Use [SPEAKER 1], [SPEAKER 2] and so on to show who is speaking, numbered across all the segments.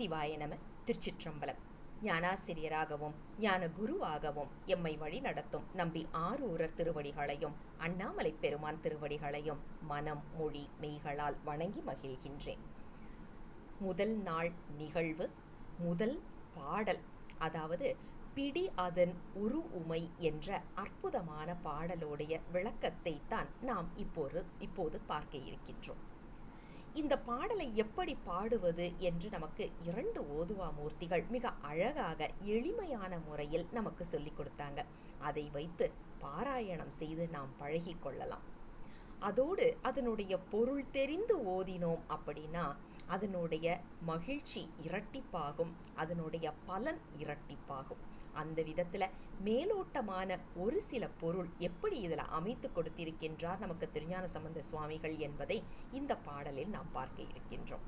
[SPEAKER 1] சிவாய நம திருச்சிற்றம்பலம் ஞானாசிரியராகவும் ஞான குருவாகவும் எம்மை வழி நடத்தும் நம்பி ஆரூரர் திருவடிகளையும் அண்ணாமலை பெருமான் திருவடிகளையும் மனம் மொழி மெய்களால் வணங்கி மகிழ்கின்றேன் முதல் நாள் நிகழ்வு முதல் பாடல் அதாவது பிடி அதன் உரு உமை என்ற அற்புதமான பாடலுடைய விளக்கத்தை தான் நாம் இப்போது இப்போது பார்க்க இருக்கின்றோம் இந்த பாடலை எப்படி பாடுவது என்று நமக்கு இரண்டு ஓதுவா மூர்த்திகள் மிக அழகாக எளிமையான முறையில் நமக்கு சொல்லிக் கொடுத்தாங்க அதை வைத்து பாராயணம் செய்து நாம் பழகி கொள்ளலாம் அதோடு அதனுடைய பொருள் தெரிந்து ஓதினோம் அப்படின்னா அதனுடைய மகிழ்ச்சி இரட்டிப்பாகும் அதனுடைய பலன் இரட்டிப்பாகும் அந்த விதத்தில் மேலோட்டமான ஒரு சில பொருள் எப்படி இதில் அமைத்து கொடுத்திருக்கின்றார் நமக்கு திருஞான சம்பந்த சுவாமிகள் என்பதை இந்த பாடலில் நாம் பார்க்க இருக்கின்றோம்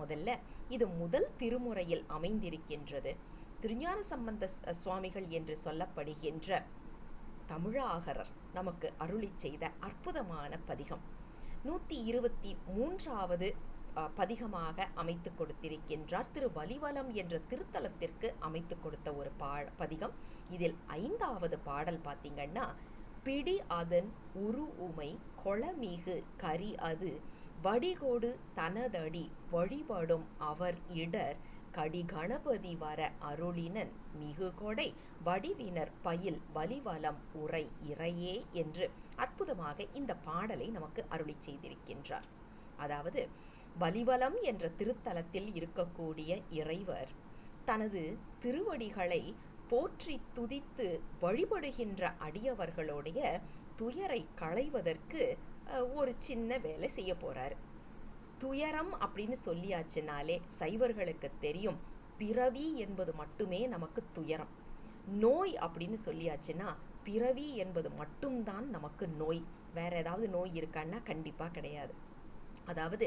[SPEAKER 1] முதல்ல இது முதல் திருமுறையில் அமைந்திருக்கின்றது திருஞான சம்பந்த சுவாமிகள் என்று சொல்லப்படுகின்ற தமிழாகரர் நமக்கு அருளி செய்த அற்புதமான பதிகம் நூற்றி இருபத்தி மூன்றாவது பதிகமாக அமைத்து கொடுத்திருக்கின்றார் திரு வலிவலம் என்ற திருத்தலத்திற்கு அமைத்து கொடுத்த ஒரு பா பதிகம் இதில் ஐந்தாவது பாடல் பார்த்திங்கன்னா பிடி அதன் உரு உமை கொளமிகு கரி அது வடிகோடு தனதடி வழிபடும் அவர் இடர் கடி கணபதி வர அருளினன் மிகு கொடை வடிவினர் பயில் வலிவலம் உரை இறையே என்று அற்புதமாக இந்த பாடலை நமக்கு அருளி செய்திருக்கின்றார் அதாவது பலிபலம் என்ற திருத்தலத்தில் இருக்கக்கூடிய இறைவர் தனது திருவடிகளை போற்றி துதித்து வழிபடுகின்ற அடியவர்களுடைய துயரை களைவதற்கு ஒரு சின்ன வேலை செய்ய போறார் துயரம் அப்படின்னு சொல்லியாச்சுனாலே சைவர்களுக்கு தெரியும் பிறவி என்பது மட்டுமே நமக்கு துயரம் நோய் அப்படின்னு சொல்லியாச்சுன்னா பிறவி என்பது மட்டும்தான் நமக்கு நோய் வேற ஏதாவது நோய் இருக்கான்னா கண்டிப்பாக கிடையாது அதாவது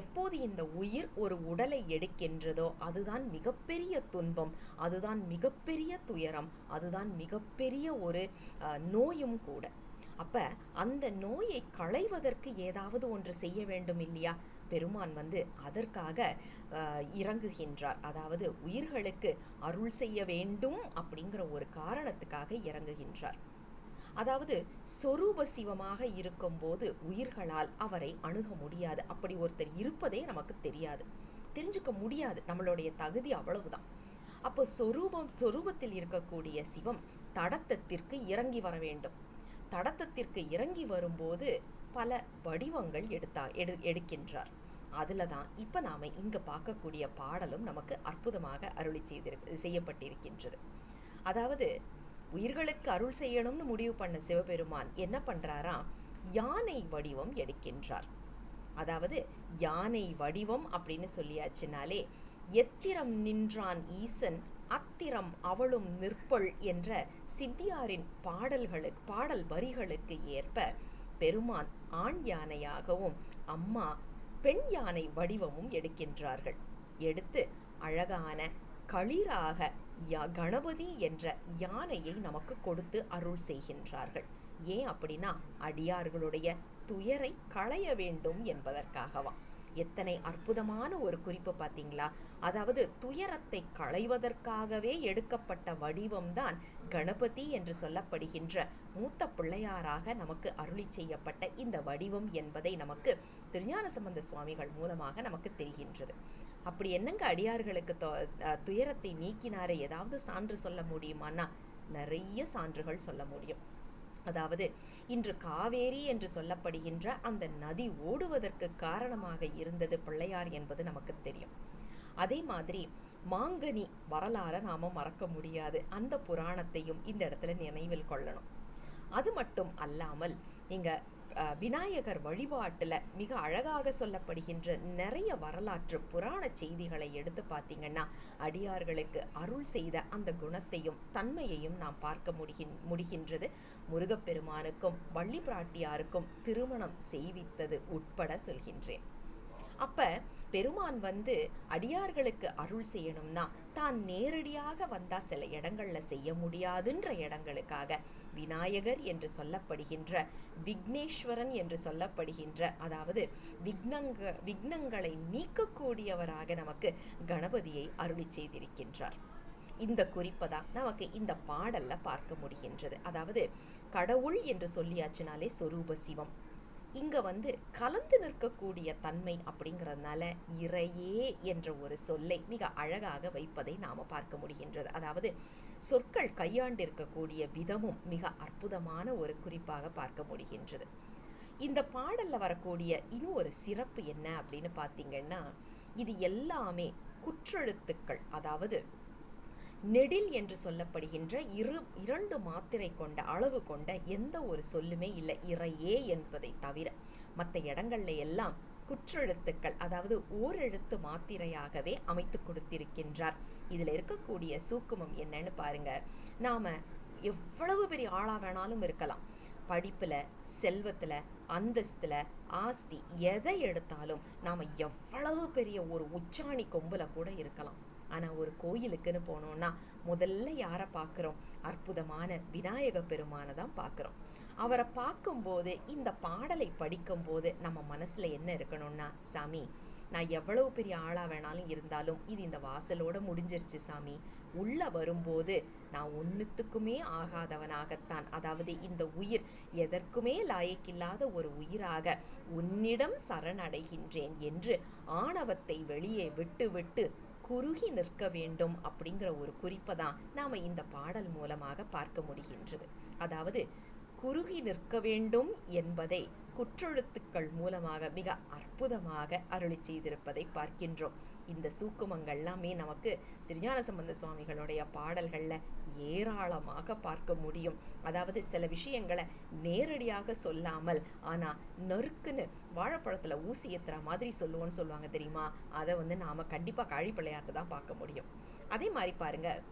[SPEAKER 1] எப்போது இந்த உயிர் ஒரு உடலை எடுக்கின்றதோ அதுதான் மிகப்பெரிய துன்பம் அதுதான் மிகப்பெரிய துயரம் அதுதான் மிகப்பெரிய ஒரு நோயும் கூட அப்போ அந்த நோயை களைவதற்கு ஏதாவது ஒன்று செய்ய வேண்டும் இல்லையா பெருமான் வந்து அதற்காக இறங்குகின்றார் அதாவது உயிர்களுக்கு அருள் செய்ய வேண்டும் அப்படிங்கிற ஒரு காரணத்துக்காக இறங்குகின்றார் அதாவது சொரூப சிவமாக இருக்கும்போது உயிர்களால் அவரை அணுக முடியாது அப்படி ஒருத்தர் இருப்பதே நமக்கு தெரியாது தெரிஞ்சுக்க முடியாது நம்மளுடைய தகுதி அவ்வளவுதான் அப்போ சொரூபம் சொரூபத்தில் இருக்கக்கூடிய சிவம் தடத்தத்திற்கு இறங்கி வர வேண்டும் தடத்தத்திற்கு இறங்கி வரும்போது பல வடிவங்கள் எடுத்தா எடு எடுக்கின்றார் அதில் தான் இப்போ நாம் இங்கே பார்க்கக்கூடிய பாடலும் நமக்கு அற்புதமாக அருளி செய்திரு செய்யப்பட்டிருக்கின்றது அதாவது உயிர்களுக்கு அருள் செய்யணும்னு முடிவு பண்ண சிவபெருமான் என்ன பண்ணுறாரா யானை வடிவம் எடுக்கின்றார் அதாவது யானை வடிவம் அப்படின்னு சொல்லியாச்சுனாலே எத்திரம் நின்றான் ஈசன் அத்திரம் அவளும் நிற்பள் என்ற சித்தியாரின் பாடல்களுக்கு பாடல் வரிகளுக்கு ஏற்ப பெருமான் ஆண் யானையாகவும் அம்மா பெண் யானை வடிவமும் எடுக்கின்றார்கள் எடுத்து அழகான களிராக கணபதி என்ற யானையை நமக்கு கொடுத்து அருள் செய்கின்றார்கள் ஏன் அப்படின்னா அடியார்களுடைய துயரை களைய வேண்டும் என்பதற்காகவா எத்தனை அற்புதமான ஒரு குறிப்பு பார்த்தீங்களா அதாவது துயரத்தை களைவதற்காகவே எடுக்கப்பட்ட வடிவம்தான் கணபதி என்று சொல்லப்படுகின்ற மூத்த பிள்ளையாராக நமக்கு அருளி செய்யப்பட்ட இந்த வடிவம் என்பதை நமக்கு திருஞான சம்பந்த சுவாமிகள் மூலமாக நமக்கு தெரிகின்றது அப்படி என்னங்க அடியார்களுக்கு துயரத்தை நீக்கினாரே ஏதாவது சான்று சொல்ல முடியுமான்னா நிறைய சான்றுகள் சொல்ல முடியும் அதாவது இன்று காவேரி என்று சொல்லப்படுகின்ற அந்த நதி ஓடுவதற்கு காரணமாக இருந்தது பிள்ளையார் என்பது நமக்கு தெரியும் அதே மாதிரி மாங்கனி வரலாற நாம மறக்க முடியாது அந்த புராணத்தையும் இந்த இடத்துல நினைவில் கொள்ளணும் அது மட்டும் அல்லாமல் நீங்கள் விநாயகர் வழிபாட்டில் மிக அழகாக சொல்லப்படுகின்ற நிறைய வரலாற்று புராண செய்திகளை எடுத்து பார்த்திங்கன்னா அடியார்களுக்கு அருள் செய்த அந்த குணத்தையும் தன்மையையும் நாம் பார்க்க முடிகின் முடிகின்றது முருகப்பெருமானுக்கும் வள்ளி பிராட்டியாருக்கும் திருமணம் செய்வித்தது உட்பட சொல்கின்றேன் அப்ப பெருமான் வந்து அடியார்களுக்கு அருள் செய்யணும்னா தான் நேரடியாக வந்தா சில இடங்கள்ல செய்ய முடியாதுன்ற இடங்களுக்காக விநாயகர் என்று சொல்லப்படுகின்ற விக்னேஸ்வரன் என்று சொல்லப்படுகின்ற அதாவது விக்னங்க விக்னங்களை நீக்கக்கூடியவராக நமக்கு கணபதியை அருளி செய்திருக்கின்றார் இந்த குறிப்பை தான் நமக்கு இந்த பாடல்ல பார்க்க முடிகின்றது அதாவது கடவுள் என்று சொல்லியாச்சுனாலே சொரூப சிவம் இங்கே வந்து கலந்து நிற்கக்கூடிய தன்மை அப்படிங்கிறதுனால இறையே என்ற ஒரு சொல்லை மிக அழகாக வைப்பதை நாம் பார்க்க முடிகின்றது அதாவது சொற்கள் கையாண்டிருக்கக்கூடிய விதமும் மிக அற்புதமான ஒரு குறிப்பாக பார்க்க முடிகின்றது இந்த பாடலில் வரக்கூடிய இன்னும் ஒரு சிறப்பு என்ன அப்படின்னு பார்த்தீங்கன்னா இது எல்லாமே குற்றெழுத்துக்கள் அதாவது நெடில் என்று சொல்லப்படுகின்ற இரு இரண்டு மாத்திரை கொண்ட அளவு கொண்ட எந்த ஒரு சொல்லுமே இல்லை இறையே என்பதை தவிர மற்ற இடங்கள்ல எல்லாம் குற்றெழுத்துக்கள் அதாவது ஓரெழுத்து மாத்திரையாகவே அமைத்து கொடுத்திருக்கின்றார் இதில் இருக்கக்கூடிய சூக்குமம் என்னன்னு பாருங்க நாம் எவ்வளவு பெரிய ஆளாக வேணாலும் இருக்கலாம் படிப்பில் செல்வத்தில் அந்தஸ்தில் ஆஸ்தி எதை எடுத்தாலும் நாம் எவ்வளவு பெரிய ஒரு உச்சாணி கொம்பில் கூட இருக்கலாம் ஆனால் ஒரு கோயிலுக்குன்னு போனோம்னா முதல்ல யாரை பார்க்குறோம் அற்புதமான விநாயக பெருமானை தான் பார்க்குறோம் அவரை பார்க்கும்போது இந்த பாடலை படிக்கும்போது நம்ம மனசில் என்ன இருக்கணும்னா சாமி நான் எவ்வளவு பெரிய ஆளாக வேணாலும் இருந்தாலும் இது இந்த வாசலோட முடிஞ்சிருச்சு சாமி உள்ளே வரும்போது நான் ஒன்றுத்துக்குமே ஆகாதவனாகத்தான் அதாவது இந்த உயிர் எதற்குமே லாயக்கில்லாத ஒரு உயிராக உன்னிடம் சரணடைகின்றேன் என்று ஆணவத்தை வெளியே விட்டு விட்டு குறுகி நிற்க வேண்டும் அப்படிங்கிற ஒரு குறிப்பை தான் நாம் இந்த பாடல் மூலமாக பார்க்க முடிகின்றது அதாவது குறுகி நிற்க வேண்டும் என்பதை குற்றெழுத்துக்கள் மூலமாக மிக அற்புதமாக அருளி செய்திருப்பதை பார்க்கின்றோம் இந்த சூக்குமங்கள்லாமே எல்லாமே நமக்கு திருஞான சம்பந்த சுவாமிகளுடைய பாடல்களில் ஏராளமாக பார்க்க முடியும் அதாவது சில விஷயங்களை நேரடியாக சொல்லாமல் ஆனால் நறுக்குன்னு வாழைப்பழத்தில் ஊசி ஏற்றுற மாதிரி சொல்லுவோன்னு சொல்லுவாங்க தெரியுமா அதை வந்து நாம் கண்டிப்பாக காழிப்பிள்ளையார்ட்டு தான் பார்க்க முடியும் அதே மாதிரி பாருங்கள்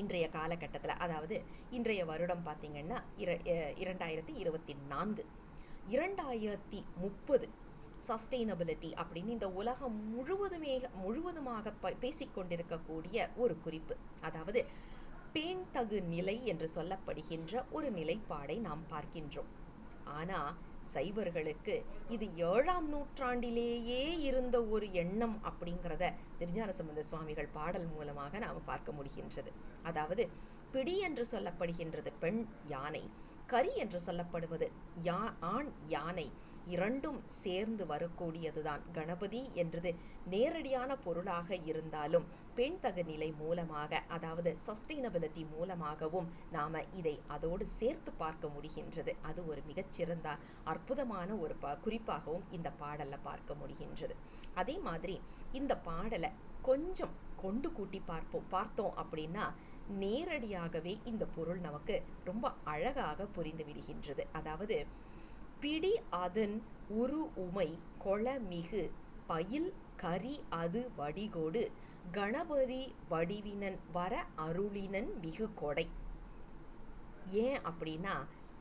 [SPEAKER 1] இன்றைய காலகட்டத்தில் அதாவது இன்றைய வருடம் பார்த்திங்கன்னா இர இரண்டாயிரத்தி இருபத்தி நான்கு இரண்டாயிரத்தி முப்பது சஸ்டெயினபிலிட்டி அப்படின்னு இந்த உலகம் முழுவதுமே முழுவதுமாக ப பேசிக்கொண்டிருக்கக்கூடிய ஒரு குறிப்பு அதாவது பேண்தகு நிலை என்று சொல்லப்படுகின்ற ஒரு நிலைப்பாடை நாம் பார்க்கின்றோம் ஆனால் சைவர்களுக்கு இது ஏழாம் நூற்றாண்டிலேயே இருந்த ஒரு எண்ணம் அப்படிங்கிறத திருஞான சம்பந்த சுவாமிகள் பாடல் மூலமாக நாம் பார்க்க முடிகின்றது அதாவது பிடி என்று சொல்லப்படுகின்றது பெண் யானை கரி என்று சொல்லப்படுவது யா ஆண் யானை இரண்டும் சேர்ந்து வரக்கூடியதுதான் கணபதி என்றது நேரடியான பொருளாக இருந்தாலும் பெண் நிலை மூலமாக அதாவது சஸ்டைனபிலிட்டி மூலமாகவும் நாம் இதை அதோடு சேர்த்து பார்க்க முடிகின்றது அது ஒரு மிகச்சிறந்த அற்புதமான ஒரு ப குறிப்பாகவும் இந்த பாடலில் பார்க்க முடிகின்றது அதே மாதிரி இந்த பாடலை கொஞ்சம் கொண்டு கூட்டி பார்ப்போம் பார்த்தோம் அப்படின்னா நேரடியாகவே இந்த பொருள் நமக்கு ரொம்ப அழகாக புரிந்து விடுகின்றது அதாவது பிடி அதன் உரு உமை கொளமிகு பயில் கரி அது வடிகோடு கணபதி வடிவினன் வர அருளினன் மிகு கொடை ஏன் அப்படின்னா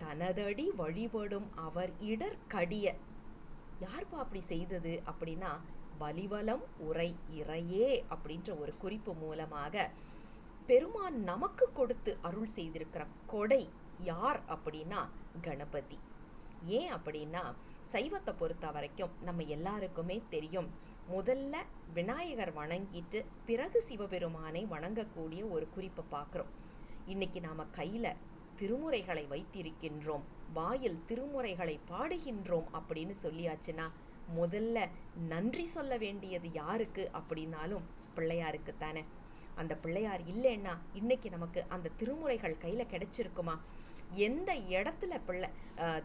[SPEAKER 1] தனதடி வழிபடும் அவர் இடர்கடிய யார்பா அப்படி செய்தது அப்படின்னா வலிவலம் உரை இறையே அப்படின்ற ஒரு குறிப்பு மூலமாக பெருமான் நமக்கு கொடுத்து அருள் செய்திருக்கிற கொடை யார் அப்படின்னா கணபதி ஏன் அப்படின்னா சைவத்தை பொறுத்த வரைக்கும் நம்ம எல்லாருக்குமே தெரியும் முதல்ல விநாயகர் வணங்கிட்டு பிறகு சிவபெருமானை வணங்கக்கூடிய ஒரு குறிப்பை பார்க்குறோம் இன்னைக்கு நாம் கையில் திருமுறைகளை வைத்திருக்கின்றோம் வாயில் திருமுறைகளை பாடுகின்றோம் அப்படின்னு சொல்லியாச்சுன்னா முதல்ல நன்றி சொல்ல வேண்டியது யாருக்கு அப்படின்னாலும் பிள்ளையாருக்கு தானே அந்த பிள்ளையார் இல்லைன்னா இன்னைக்கு நமக்கு அந்த திருமுறைகள் கையில் கிடைச்சிருக்குமா எந்த இடத்துல பிள்ளை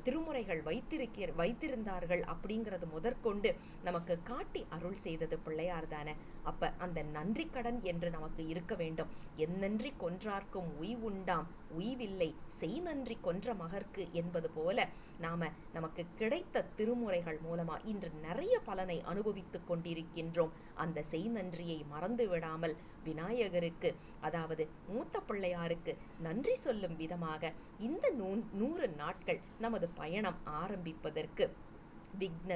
[SPEAKER 1] திருமுறைகள் வைத்திருக்க வைத்திருந்தார்கள் அப்படிங்கிறது முதற்கொண்டு நமக்கு காட்டி அருள் செய்தது பிள்ளையார் தானே அப்போ அந்த நன்றி கடன் என்று நமக்கு இருக்க வேண்டும் என் நன்றி கொன்றார்க்கும் உய்வுண்டாம் உய்வில்லை செய் நன்றி கொன்ற மகர்க்கு என்பது போல நாம் நமக்கு கிடைத்த திருமுறைகள் மூலமாக இன்று நிறைய பலனை அனுபவித்துக் கொண்டிருக்கின்றோம் அந்த செய் நன்றியை மறந்து விடாமல் விநாயகருக்கு அதாவது மூத்த பிள்ளையாருக்கு நன்றி சொல்லும் விதமாக இந்த நூ நூறு நாட்கள் நமது பயணம் ஆரம்பிப்பதற்கு விக்ன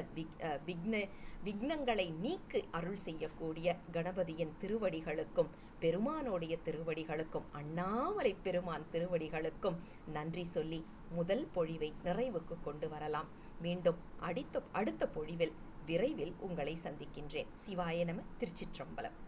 [SPEAKER 1] விக்ன விக்னங்களை நீக்கி அருள் செய்யக்கூடிய கணபதியின் திருவடிகளுக்கும் பெருமானோடைய திருவடிகளுக்கும் அண்ணாமலை பெருமான் திருவடிகளுக்கும் நன்றி சொல்லி முதல் பொழிவை நிறைவுக்கு கொண்டு வரலாம் மீண்டும் அடித்த அடுத்த பொழிவில் விரைவில் உங்களை சந்திக்கின்றேன் சிவாய நம திருச்சிற்றம்பலம்